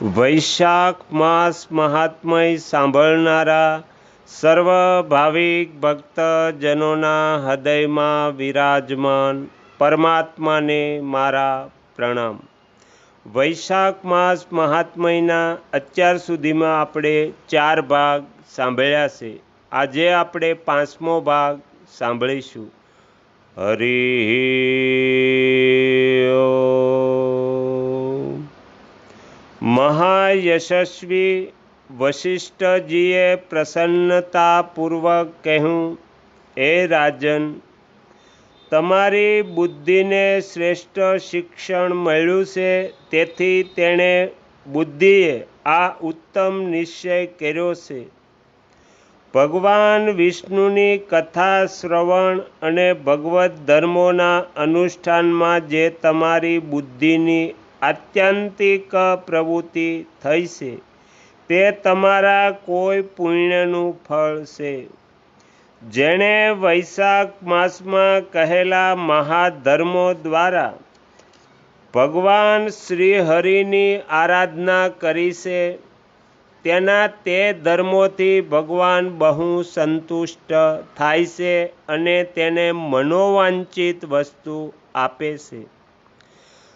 વૈશાખ માસ મહાત્મય સાંભળનારા સર્વ ભાવિક ભક્તજનોના હૃદયમાં વિરાજમાન પરમાત્માને મારા પ્રણામ વૈશાખ માસ મહાત્મયના અત્યાર સુધીમાં આપણે ચાર ભાગ સાંભળ્યા છે આજે આપણે પાંચમો ભાગ સાંભળીશું હરિ. મહાયશસ્વી વશિષ્ઠજીએ પ્રસન્નતાપૂર્વક કહ્યું એ રાજન, તમારી બુદ્ધિને શ્રેષ્ઠ શિક્ષણ મળ્યું છે, તેથી તેણે બુદ્ધિએ આ ઉત્તમ નિશ્ચય કર્યો છે. ભગવાન વિષ્ણુની કથા શ્રવણ અને ભગવદ્ ધર્મોના અનુષ્ઠાનમાં જે તમારી બુદ્ધિની આત્યંતિક પ્રવૃત્તિ થઈ છે. તે તમારા કોઈ પુણ્યનું ફળ છે. જેણે વૈશાખ માસમાં કહેલા મહાધર્મો દ્વારા ભગવાન શ્રી હરિની આરાધના કરી છે, તેના તે ધર્મોથી ભગવાન બહુ સંતુષ્ટ થાય છે અને તેને મનોવાંછિત વસ્તુ આપે છે.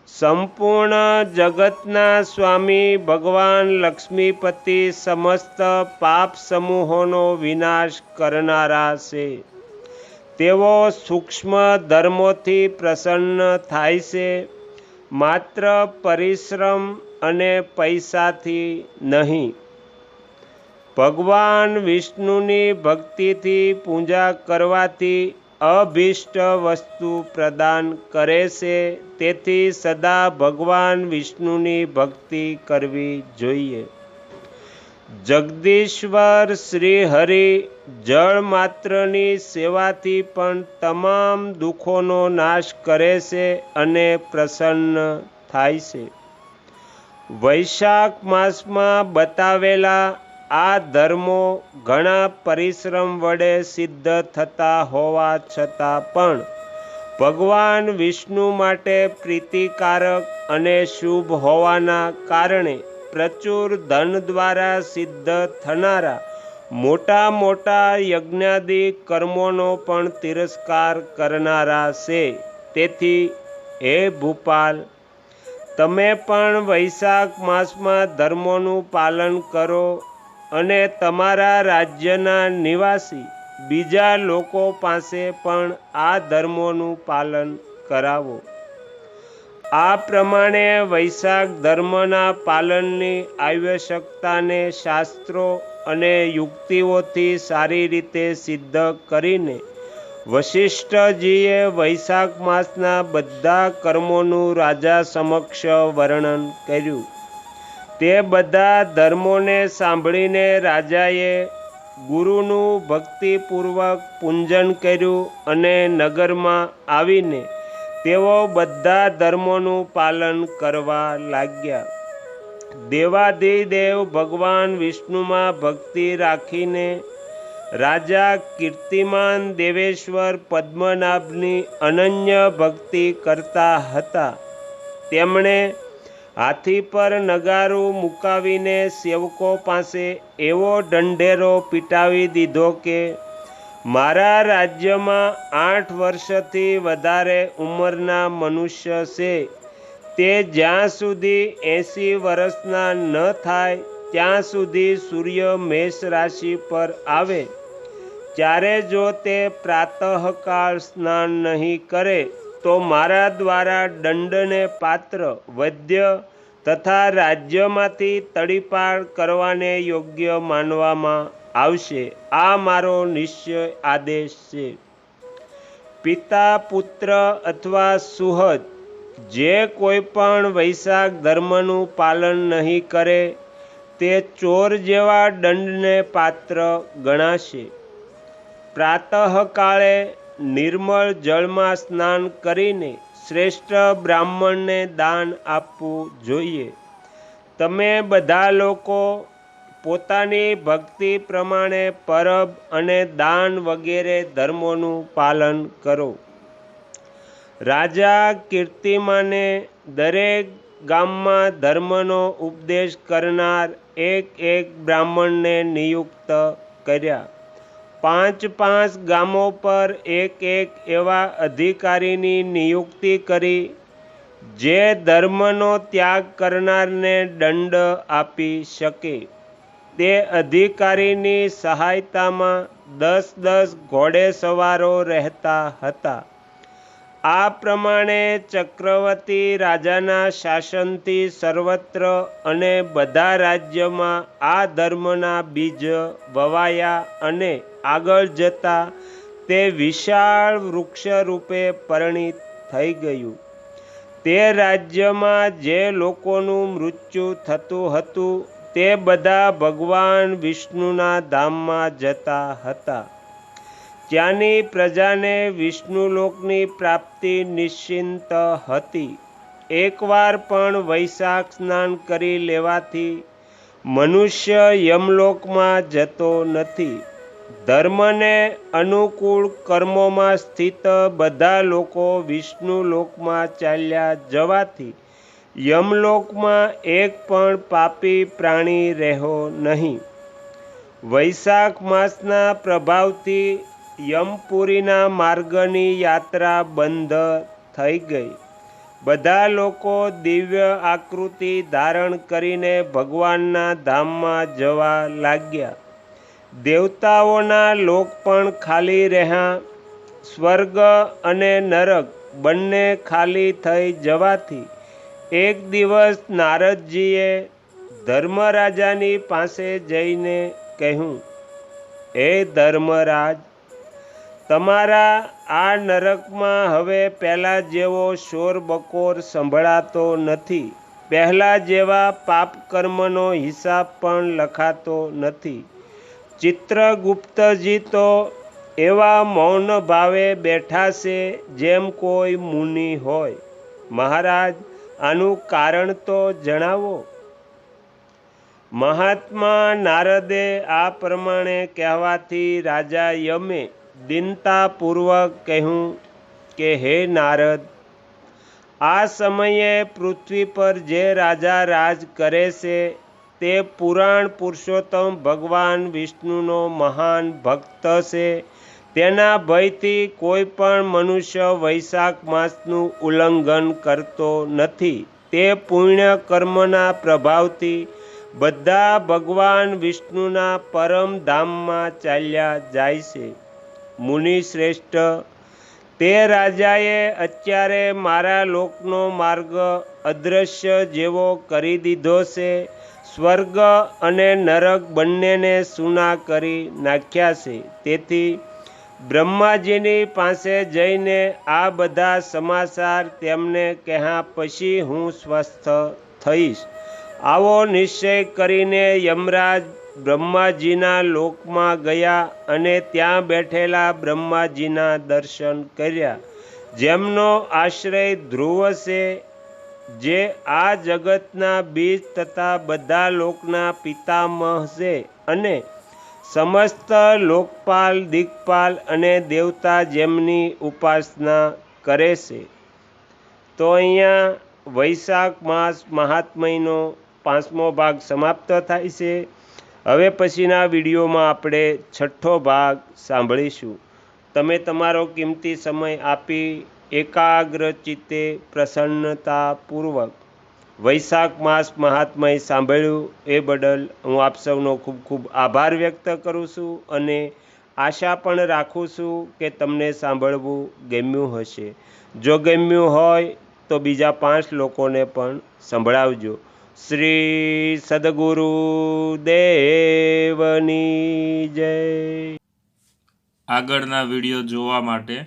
સંપૂર્ણ જગતના સ્વામી ભગવાન લક્ષ્મીપતિ સમસ્ત પાપ સમૂહોનો વિનાશ કરનારા છે. તેઓ સૂક્ષ્મ ધર્મોથી પ્રસન્ન થાય છે. માત્ર પરિશ્રમ અને પૈસાથી નહીં. ભગવાન વિષ્ણુની ભક્તિથી પૂજા કરવાથી અભિષ્ટ વસ્તુ પ્રદાન કરે છે, તેથી સદા ભગવાન વિષ્ણુની ભક્તિ કરવી જોઈએ. જગદીશ્વર શ્રી હરિ જળ માત્રની સેવાથી પણ તમામ દુઃખોનો નાશ કરે છે અને પ્રસન્ન થાય છે. વૈશાખ માસમાં બતાવેલા આ ધર્મો ઘણા પરિશ્રમ વડે સિદ્ધ થતા હોવા છતાં પણ ભગવાન વિષ્ણુ માટે પ્રીતિકારક અને શુભ હોવાના કારણે પ્રચુર ધન દ્વારા સિદ્ધ થનારા મોટા મોટા યજ્ઞાદિ કર્મોનો પણ તિરસ્કાર કરનારા છે. તેથી, હે ભૂપાલ, તમે પણ વૈશાખ માસમાં ધર્મોનું પાલન કરો અને તમારા રાજ્યના નિવાસી બીજા લોકો પાસે પણ આ ધર્મોનું પાલન કરાવો. આ પ્રમાણે વૈશાખ ધર્મના પાલનની આવશ્યકતાને શાસ્ત્રો અને યુક્તિઓથી સારી રીતે સિદ્ધ કરીને વશિષ્ઠજીએ વૈશાખ માસના બધા કર્મોનું રાજા સમક્ષ વર્ણન કર્યું. તે બધા ધર્મોને સાંભળીને રાજાએ ગુરુનું ભક્તિપૂર્વક પૂંજન કર્યું અને નગરમાં આવીને તેઓ બધા ધર્મોનું પાલન કરવા લાગ્યા. દેવાધિદેવ ભગવાન વિષ્ણુમાં ભક્તિ રાખીને રાજા કીર્તિમાન દેવેશ્વર પદ્મનાભની અનન્ય ભક્તિ કરતા હતા. તેમણે હાથી પર નગારું મુકાવીને સેવકો પાસે એવો ઢંઢેરો પીટાવી દીધો કે, મારા રાજ્યમાં આઠ વર્ષથી વધારે ઉંમરના મનુષ્ય છે. તે જ્યાં સુધી એંસી વર્ષના ન થાય, ત્યાં સુધી સૂર્ય મેષ રાશિ પર આવે. ત્યારે જો તે પ્રાતઃકાળ સ્નાન નહીં કરે તો મારા દ્વારા દંડને પાત્ર વૈદ્ય તથા રાજ્યમાંથી તડીપાર કરવાને યોગ્ય માનવામાં આવશે. આ મારો નિશ્ચય આદેશ છે. પિતા, પુત્ર અથવા સુહદ જે કોઈ પણ વૈશાખ ધર્મનું પાલન નહીં કરે તે ચોર જેવા દંડને પાત્ર ગણાશે. પ્રાતઃકાળે નિર્મળ જળમાં સ્નાન કરીને શ્રેષ્ઠ બ્રાહ્મણને દાન આપવું જોઈએ. તમે બધા લોકો પોતાની ભક્તિ પ્રમાણે પરબ અને દાન વગેરે ધર્મોનું પાલન કરો. રાજા કીર્તિમાને દરેક ગામમાં ધર્મનો ઉપદેશ કરનાર એક એક બ્રાહ્મણને નિયુક્ત કર્યા. પાંચ પાંચ ગામો પર એક એક એવા અધિકારીની નિયુક્તિ કરી, જે ધર્મનો ત્યાગ કરનારને દંડ આપી શકે. તે અધિકારીની સહાયતામાં દસ દસ ઘોડેસવારો રહેતા હતા. આ પ્રમાણે ચક્રવર્તી રાજાના શાસનથી સર્વત્ર અને બધા રાજ્યમાં આ ધર્મના બીજ વવાયા અને આગળ જતા તે વિશાળ વૃક્ષ રૂપે પરિણિત થઈ ગયું. તે રાજ્યમાં જે લોકોનું મૃત્યુ થતું હતું, તે બધા ભગવાન વિષ્ણુના ધામમાં જતા હતા. ત્યાંની પ્રજાને વિષ્ણુલોકની પ્રાપ્તિ નિશ્ચિંત હતી. એકવાર પણ વૈશાખ સ્નાન કરી લેવાથી મનુષ્ય યમલોકમાં જતો નથી. ધર્મને અનુકૂળ કર્મોમાં સ્થિત બધા લોકો વિષ્ણુ લોકમાં ચાલ્યા જવાથી યમલોકમાં એક પણ પાપી પ્રાણી રહ્યો નહીં. વૈશાખ માસના પ્રભાવથી યમપુરીના માર્ગની યાત્રા બંધ થઈ ગઈ. બધા લોકો દિવ્ય આકૃતિ ધારણ કરીને ભગવાનના ધામમાં જવા લાગ્યા. દેવતાઓના લોક પણ ખાલી રહ્યા. સ્વર્ગ અને નરક બંને ખાલી થઈ જવાથી એક દિવસ નારદજીએ ધર્મરાજાની પાસે જઈને કહ્યું, હે ધર્મરાજ, તમારા આ નરકમાં હવે પહેલાં જેવો શોર બકોર સંભળાતો નથી. પહેલાં જેવા પાપ કર્મનો હિસાબ પણ લખાતો નથી. ચિત્રગુપ્તજી તો એવા મૌન ભાવે બેઠા છે જેમ કોઈ મુનિ હોય. મહારાજ, આનું કારણ તો જણાવો. મહાત્મા નારદે આ પ્રમાણે કહેવાથી રાજા યમે દિનતાપૂર્વક કહ્યું કે, હે નારદ, આ સમયે પૃથ્વી પર જે રાજા રાજ કરે છે તે પુરાણ પુરુષોત્તમ ભગવાન વિષ્ણુનો મહાન ભક્ત છે. તેના ભયથી કોઈ પણ મનુષ્ય વૈશાખ માસનું ઉલ્લંઘન કરતો નથી. તે પુણ્ય કર્મના પ્રભાવથી બધા ભગવાન વિષ્ણુના પરમ ધામમાં ચાલ્યા જાય છે. મુનિ શ્રેષ્ઠ, તે રાજાએ અત્યારે મારા લોકનો માર્ગ અદૃશ્ય જેવો કરી દીધો છે. સ્વર્ગ અને નરક બંનેને સૂના કરી નાખ્યા છે. તેથી બ્રહ્માજીની પાસે જઈને આ બધા સમાચાર તેમને કહ્યા પછી હું સ્વસ્થ થઈશ. આવો નિશ્ચય કરીને યમરાજ બ્રહ્માજીના લોકમાં ગયા અને ત્યાં બેઠેલા બ્રહ્માજીના દર્શન કર્યા. જેમનો આશ્રય ધ્રુવ છે જે આ જગતના બીજ તથા બધા લોકના પિતામહ છે અને સમસ્ત લોકપાલ, દિગ્પાલ અને દેવતા જેમની ઉપાસના કરે છે. તો અહીંયા વૈશાખ માસ મહાત્મયનો પાંચમો ભાગ સમાપ્ત થાય છે. હવે પછીના વિડીયોમાં આપણે છઠ્ઠો ભાગ સાંભળીશું. તમે તમારો કિંમતી સમય આપી એકાગ્ર ચિત્તે પ્રસન્નતાપૂર્વક. વૈશાખ માસ મહાત્મય સાંભળ્યું એ બદલ હું આપ સૌનો ખૂબ ખૂબ આભાર વ્યક્ત કરું છું અને આશા પણ રાખું છું કે તમને સાંભળવું ગમ્યું હશે. જો ગમ્યું હોય તો બીજા પાંચ લોકોને પણ સંભળાવજો. શ્રી સદગુરુ દેવની જય. આગળના વીડિયો જોવા માટે